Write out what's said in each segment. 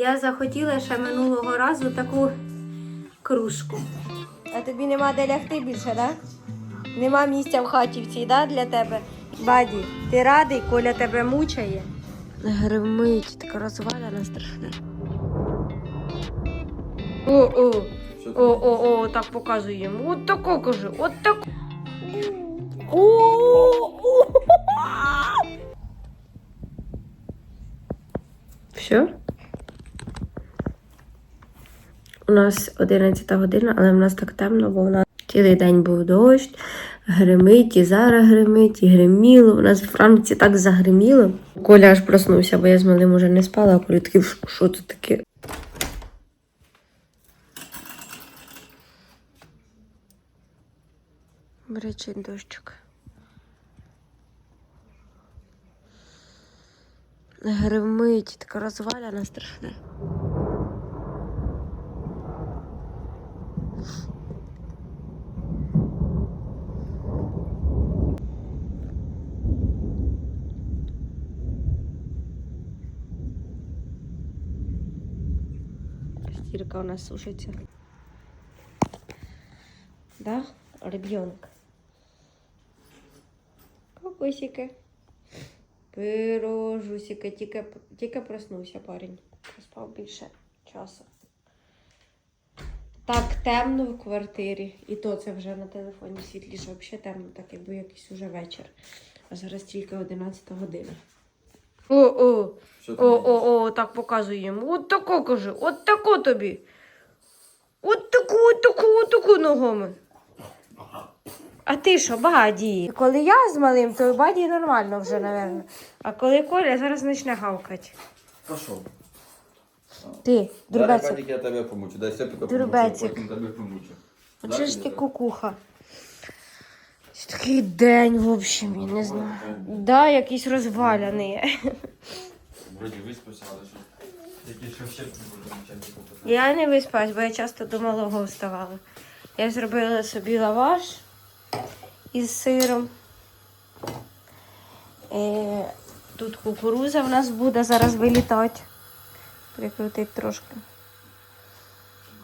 Я захотіла ще минулого разу таку кружку. А тобі нема де лягти більше, да? Нема місця в хаті в цій, да, для тебе? Баді, ти радий, Коля тебе мучає? Гримить, така розваляна страшна. О, о, о, о, о, так показує йому. От тако кажу, от тако. О, о, Все? У нас 11 година, але в нас так темно, бо у нас цілий день був дощ, гримить, і зараз гримить, і гриміло. У нас в Франківці так загриміло. Коля аж проснувся, бо я з малим уже не спала, а Коля такий, «Що- це таке? Бречить дощик. Гримить, така розваляна страшна. Стирка у нас сушится. Да, ребенок. Кокосики. Пирожусики. Тільки, тільки проснувся парень. Поспав більше часу. Так темно в квартирі. І то це вже на телефоні світліше. Взагалі темно, так якби якийсь уже вечір. А зараз тільки 11 година. О, о, Що о, там? о, о, так показуємо. От тако кажи, от тако тобі. От таку, от таку, от таку ногами. А ти що, баді? Коли я з малим, то баді нормально вже, напевно. А коли Коля зараз почне гавкати. Пішов. Ти, дурбецик. Паніки, я тебе помучу. Дай Дурбецик. помучу, потім тебе помучу. Оце ж ти кукуха. Це Такий день, в общем, я не знаю. Да, якийсь розваляний. Вроді виспався, але що. Ще не. Я не виспалась, бо я часто до малого вставала. Я зробила собі лаваш із сиром. Е, тут кукуруза в нас буде зараз вилітати. Прикрутить трошки.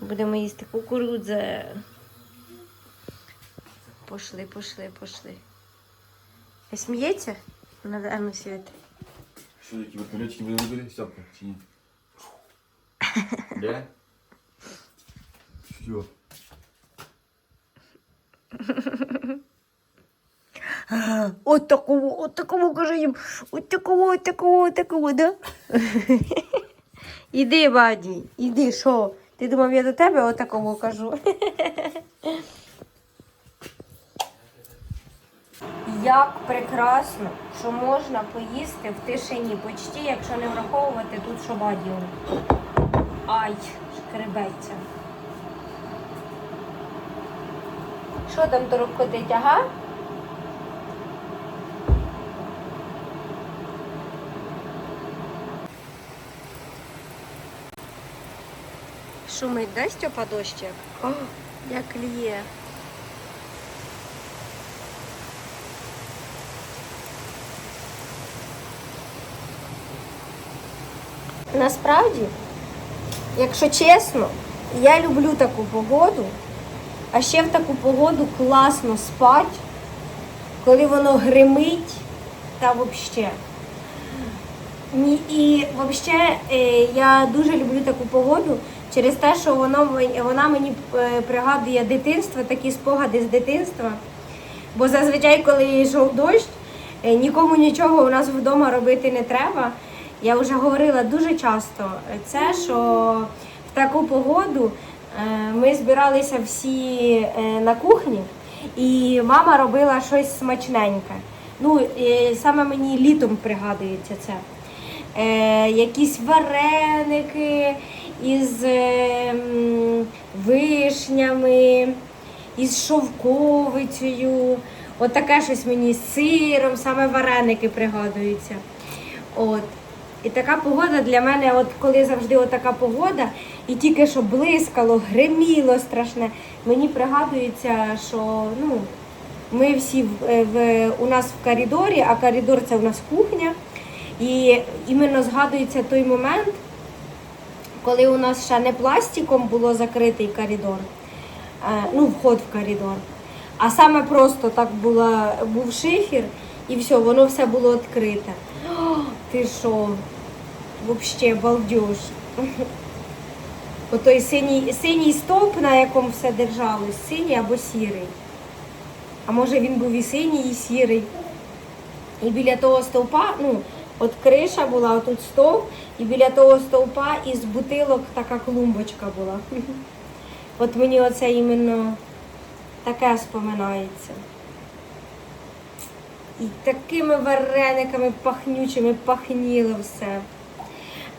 Будемо їсти кукурудзи. Пошли, пошли, пошли. Ви сміється? Наверно, світ. Що такі вертольотики ви вибили? Стопка, чи ні? Де? Що? От такого, от такого каже їм. От такого, от такого, от такого, да? Іди, баді, іди, що? Ти думав, я до тебе от такого кажу. Як прекрасно, що можна поїсти в тишині, почти, якщо не враховувати тут, що Ай, шкребеться. Що там торохкотить, ага? Шумить, да, Степа дощик? О, як лє. Насправді, якщо чесно, я люблю таку погоду, а ще в таку погоду класно спати, коли воно гримить та взагалі. І взагалі я дуже люблю таку погоду через те, що воно вона мені е, пригадує дитинство, такі спогади з дитинства. Бо зазвичай, коли йшов дощ, е, нікому нічого у нас вдома робити не треба. Я вже говорила дуже часто це, що в таку погоду е, ми збиралися всі е, на кухні, і мама робила щось смачненьке. Ну, саме мені літом пригадується це е, якісь вареники із е, вишнями, із шовковицею. От таке щось мені з сиром, саме вареники пригадуються. От. І така погода для мене, от коли завжди така погода, і тільки що блискало, гриміло страшне, мені пригадується, що ну, ми всі в, е, в, у нас в коридорі, а коридор це у нас кухня. І іменно згадується той момент, коли у нас ще не пластиком було закритий коридор, е, ну, вход в коридор, а саме просто так була, був шифер, і все, воно все було відкрите. Ти що? Взагалі, балдеж. Отой синій, синій стовп, на якому все держалось, синій або сірий. А може він був і синій, і сірий. І біля того стовпа, ну, от криша була, отут стовп, і біля того стовпа із бутилок така клумбочка була. От мені оце іменно таке споминається. І такими варениками пахнючими пахніло все.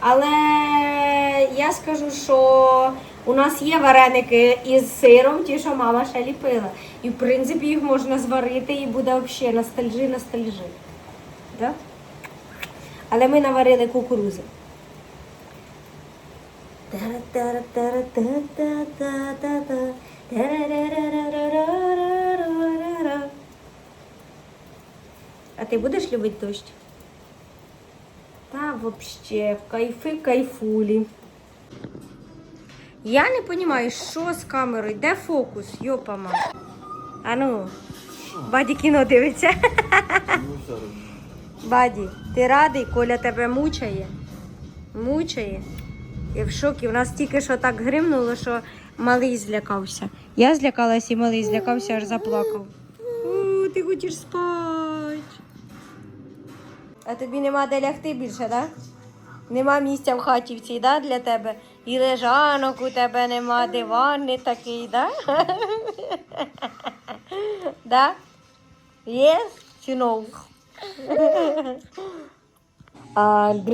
Але я скажу, що у нас є вареники із сиром, ті, що мама ще ліпила. І в принципі їх можна зварити і буде взагалі ностальжи, ностальжи. Да? Але ми наварили кукурузи. А ти будеш любити дощ? Та вообще, кайфи кайфулі. Я не розумію, що з камерою, де фокус, йопама. А ну, Баді кіно дивиться. Баді, ти радий, Коля тебе мучає? Мучає. Я в шокі. У нас тільки що так гримнуло, що малий злякався. Я злякалась і малий злякався, аж заплакав. О, ти хочеш спати. А тобі нема де лягти більше? Да? Нема місця в хаті в цій, да, для тебе? І лежанок у тебе нема, диван не такий, да? да? Yes? Чи no? А,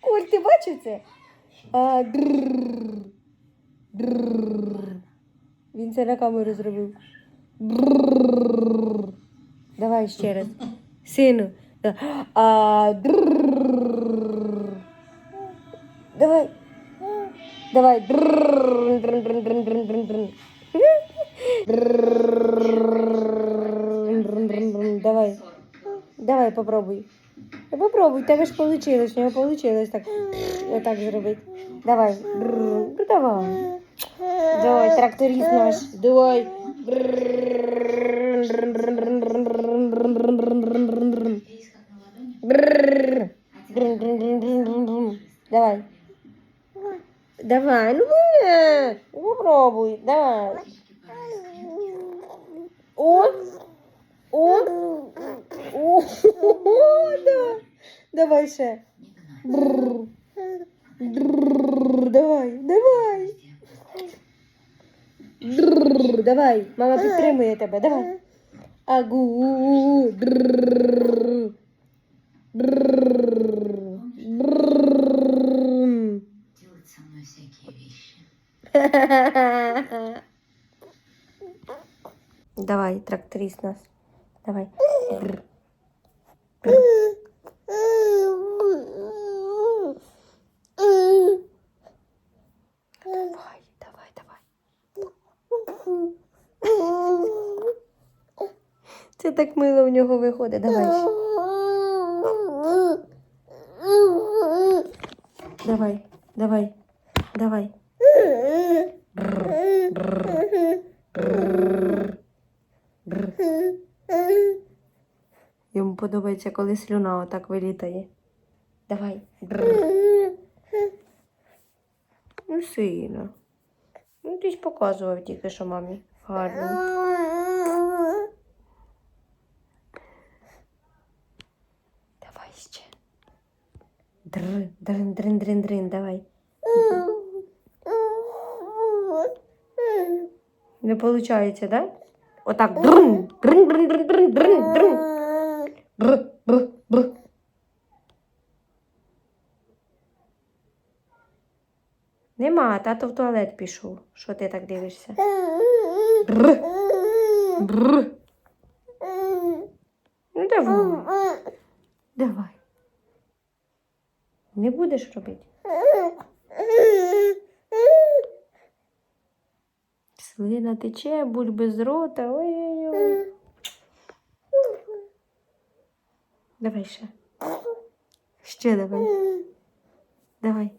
Коль, ти бачив це? Він це на камеру зробив. Давай ще раз. Сину. А. Давай. Давай. Давай. Давай, попробуй. Попробуй, тебе ж вийшло, в нього вийшло так, отак зробити. Давай. Давай. Давай, тракторист наш. Давай. Давай, ну э, попробуй, давай. О, о, о, да. Бррр. Давай, давай. Бррр, давай, мама підтримує тебе, давай. Агу. Давай, тракторист нас. Давай. Це так мило в нього виходить. Давай. ще. Давай, давай, давай. Йому подобається, коли слюна отак вилітає. Давай. Ну, сильно. Ну, ти показував тільки, що мамі гарно. Др, дрин, дрин, дрин, дрин, давай. Не виходить, да? Отак. Дрин, дрин, дрин, дрин, дрин, дрин, дрин. Бр, бр, бр. Нема, тато в туалет пішов. Що ти так дивишся? Бр. Бр. Ну давай. Давай. Не будеш робити? Слина тече, бульби з рота. Ой-ой-ой. Давай ще. Ще давай. Давай.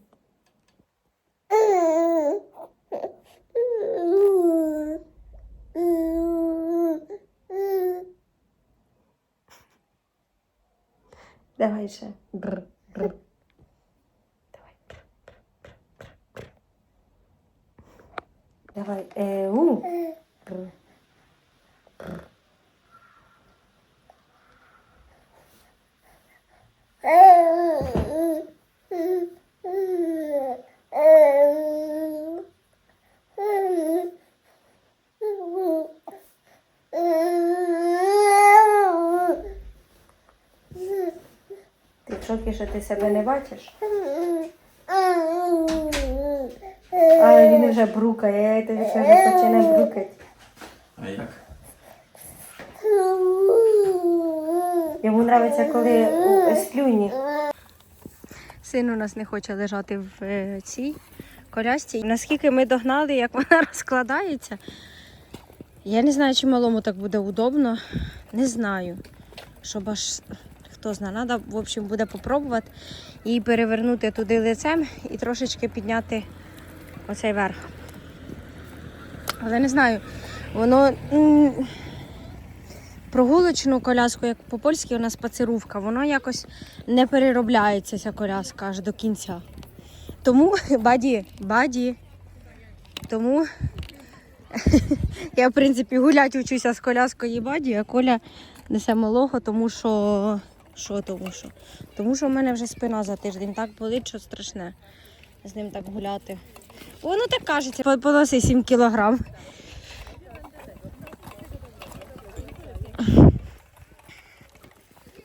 Давай ще. Бр, бр. Давай. Бр, бр, бр, бр, бр. Давай. Е, у. Бр. Ти в шокі, що ти себе не бачиш? А він вже брукає, я тобі вже починає брукати. А як? Йому подобається, коли у- слюні. Син у нас не хоче лежати в цій колясці. Наскільки ми догнали, як вона розкладається. Я не знаю, чи малому так буде удобно. Не знаю. Щоб аж хто знає, треба, в общем, буде попробувати і перевернути туди лицем і трошечки підняти оцей верх. Але не знаю, воно. прогулочну коляску, як по-польськи у нас пацирувка, воно якось не переробляється ця коляска аж до кінця. Тому, баді, баді. Тому я, в принципі, гулять учуся з коляскою баді, а Коля несе малого, тому що. Що тому що? Тому що в мене вже спина за тиждень так болить, що страшне з ним так гуляти. Воно так кажеться, поноси 7 кілограм.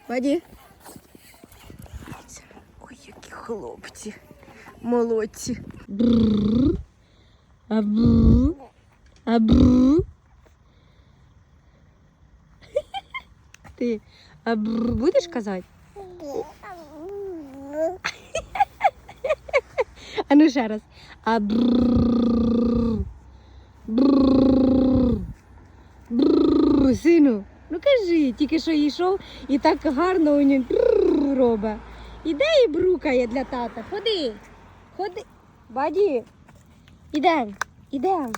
Ваді. Ой, які хлопці. Молодці. Бррр. Абу. Абу. Ти абу будеш казати? А ну ще раз. Бррр, сину, ну кажи, тільки що йшов і так гарно у нього робить. Іде і брукає для тата. Ходи. Ходи. Баді. Ідем. Ідем.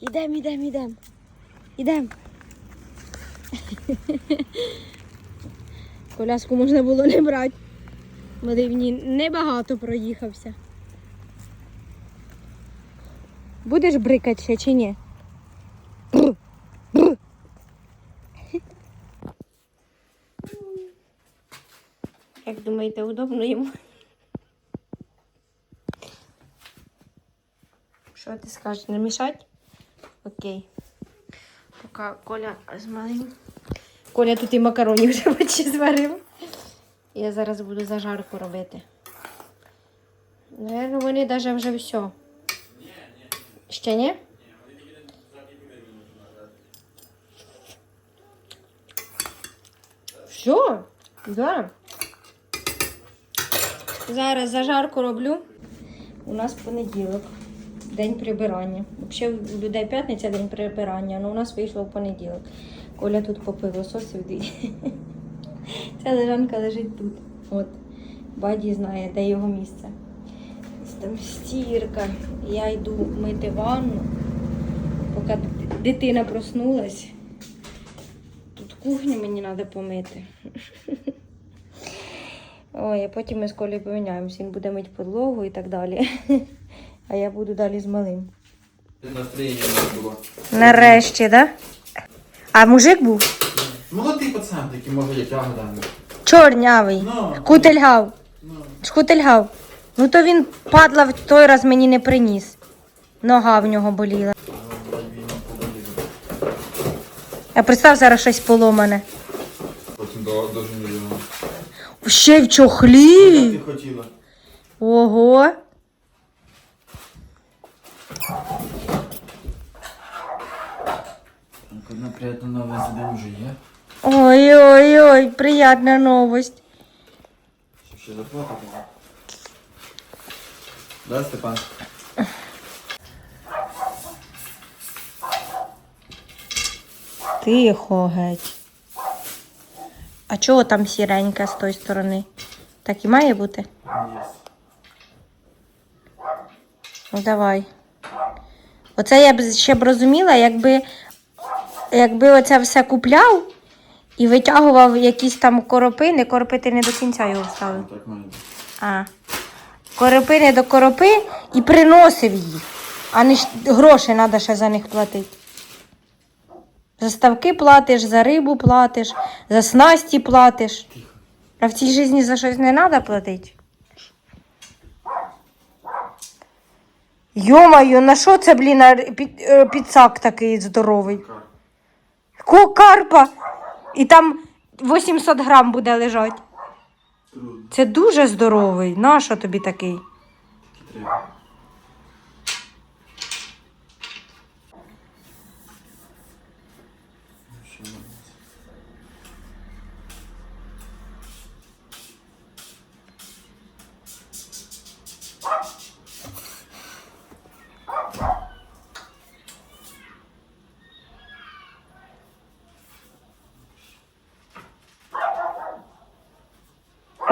Ідем, ідем, ідем. Ідем. Коляску можна було не брати. Бо ній небагато проїхався. Будеш брикати ще чи ні? Як думаєте, удобно йому? Що ти скажеш, не мішать? Окей. Поки Коля з малим. Коля тут і макароні вже почти зварив. Я зараз буду зажарку робити. Наверно, вони навіть вже все. Ще ні? Все? Да. Зараз зажарку роблю. У нас понеділок. День прибирання. Взагалі у людей п'ятниця день прибирання, але у нас вийшло в понеділок. Коля тут попив лососів. дивіться. Ця лежанка лежить тут. От. Баді знає, де його місце. Там стірка. Я йду мити ванну, поки дитина проснулась. Тут кухню мені треба помити. Ой, а потім ми з Колею поміняємося. Він буде мити підлогу і так далі. А я буду далі з малим. Нарешті, да? А мужик був? Молодий пацан такий, може, як ягода. Чорнявий. Ну, Кутельгав. ну. Шкутельгав. Ну то він падла в той раз мені не приніс. Нога в нього боліла. А представ зараз щось поломане. Потім до, до мільйона. Ще й в чохлі. Ого. Одна приємна новина за день вже є. Ой-ой-ой, приятна новость. Ще заплатити. Да, Степан? Тихо геть. А чого там сіреньке з тої сторони? Так і має бути? Є. Ну давай. Оце я б ще б розуміла, якби, якби оце все купляв і витягував якісь там коропини, коропи ти не до кінця його вставив. Так має бути. А. Коропини до коропи і приносив їх. А не ж гроші треба ще за них платити. За ставки платиш, за рибу платиш, за снасті платиш. А в цій житті за щось не треба платити. Йомаю, на що це, блін, е, підсак такий здоровий? Ко карпа? І там 800 грам буде лежати. Це дуже здоровий. Нащо тобі такий?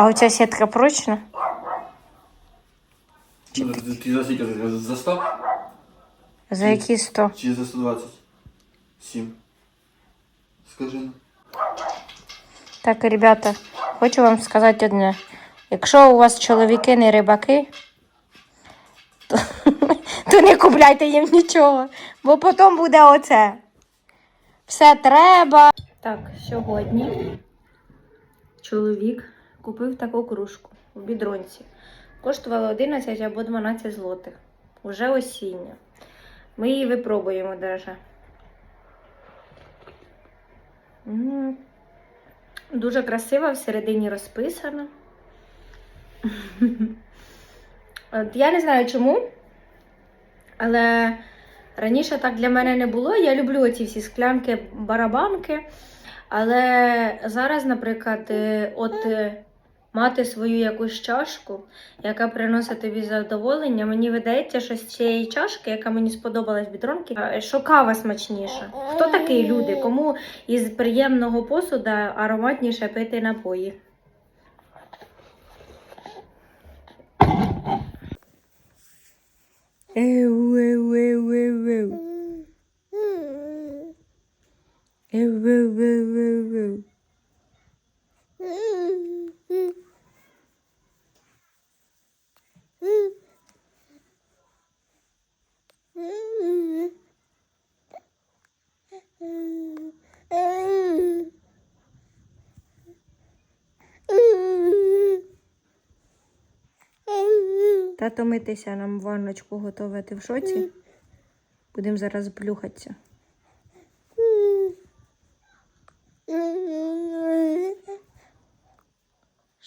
А оця сітка прочна? Ну, Ти ти за скільки? За- За 100? За які 100? Чи за 120? 7. Скажи ну. Так, ребята, хочу вам сказати одне. Якщо у вас чоловіки не рибаки, то, то не купляйте їм нічого, бо потім буде оце. Все треба. Так, сьогодні чоловік купив таку кружку в бідронці. Коштувала 11 або 12 злотих. Уже осіння. Ми її випробуємо даже. Дуже красива, всередині розписана. От я не знаю чому, але раніше так для мене не було. Я люблю оці всі склянки, барабанки. Але зараз, наприклад, е, от е, мати свою якусь чашку, яка приносить тобі задоволення, мені видається, що з цієї чашки, яка мені сподобалась бідронки, е, що кава смачніша. Хто такі люди? Кому із приємного посуда ароматніше пити напої? Еу, еу. Тато митися нам ванночку готувати в шоці. Будемо зараз плюхатися.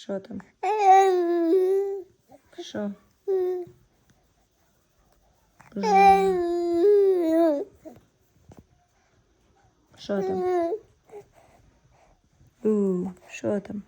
Що там? Що? Що там? Що там?